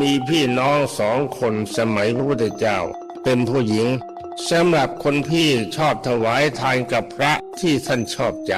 มีพี่น้องสองคนสมัยพระพุทธเจ้า เป็นผู้หญิงสำหรับคนพี่ชอบถวายทานกับพระที่ท่านชอบใจ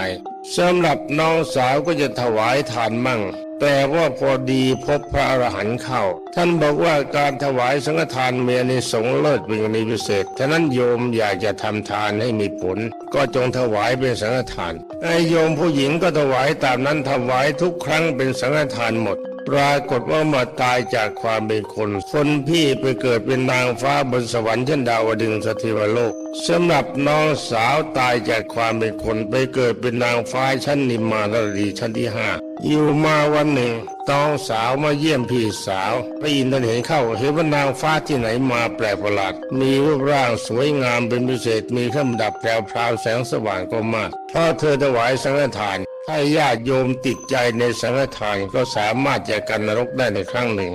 สำหรับน้องสาวก็จะถวายทานมั่ง แต่ว่าพอดีพบพระอรหันต์เข้า ท่านบอกว่าการถวายสังฆทานเมียในสงเลิศเป็นกรณีพิเศษฉะนั้นโยมอยากจะทำทานให้มีผล ก็จงถวายเป็นสังฆทานไอโยมผู้หญิงก็ถวายตามนั้นถวายทุกครั้งเป็นสังฆทานหมด ปรากฏว่ามาตายจากความเป็นคน คนพี่ไปเกิดเป็นนางฟ้าบนสวรรค์ชั้นดาวดึงสถิวโลกสำหรับน้องสาวตายจากความเป็นคนไปเกิดเป็นนางฟ้าชั้นนิมมานรีชั้นที่ห้าอยู่มาวันหนึ่งน้องสาวมาเยี่ยมพี่สาวพระอินทร์ท่านเห็นเข้าเห็นว่านางฟ้าที่ไหนมาแปลกประหลาดมีรูปร่างสวยงามเป็นพิเศษมีเครื่องดับแปลวพราวแสงสว่างก็มากเพราะเธอถวายสังฆทาน ถ้าญาติโยมติดใจในสังฆทานก็สามารถจะกันนรกได้ในครั้งหนึ่ง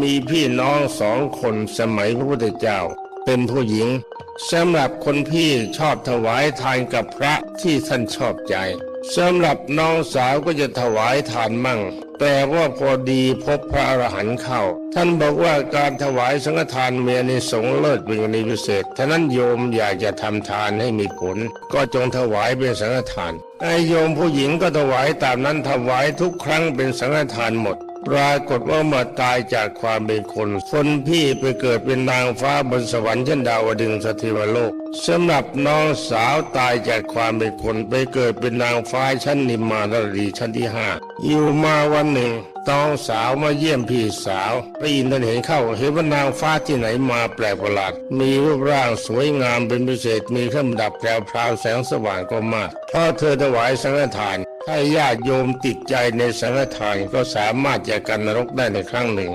มีพี่น้องสองคนสมัยพระพุทธเจ้า เป็นผู้หญิงสำหรับคนพี่ชอบถวายทานกับพระที่ท่านชอบใจสำหรับน้องสาวก็จะถวายทานมั่ง แต่ว่าพอดีพบพระอรหันต์เข้า ท่านบอกว่าการถวายสังฆทานเมียในสงเลิศเป็นกรณีพิเศษฉะนั้นโยมอยากจะทำทานให้มีผล ก็จงถวายเป็นสังฆทาน ไอโยมผู้หญิงก็ถวายตามนั้นถวายทุกครั้งเป็นสังฆทานหมด ปรากฏว่ามื่อตายจากความเป็นคน คนพี่ไปเกิดเป็นนางฟ้าบนสวรรค์ชั้นดาวดึงสถิวโลกสำหรับน้องสาวตายจากความเป็นคนไปเกิดเป็นนางฟ้าชั้นนิมมานรีชั้นที่ห้าอยู่มาวันหนึ่งน้องสาวมาเยี่ยมพี่สาวพระอินทร์ท่านเห็นเข้าเห็นว่านางฟ้าที่ไหนมาแปลกประหลาด มีรูปร่างสวยงามเป็นพิเศษมีเครื่องดับแปลวพราวแสงสว่างก็มากพราเธอถวายสังฆทาน ถ้าญาติโยมติดใจในสังฆทานก็สามารถจะกันนรกได้ในครั้งหนึ่ง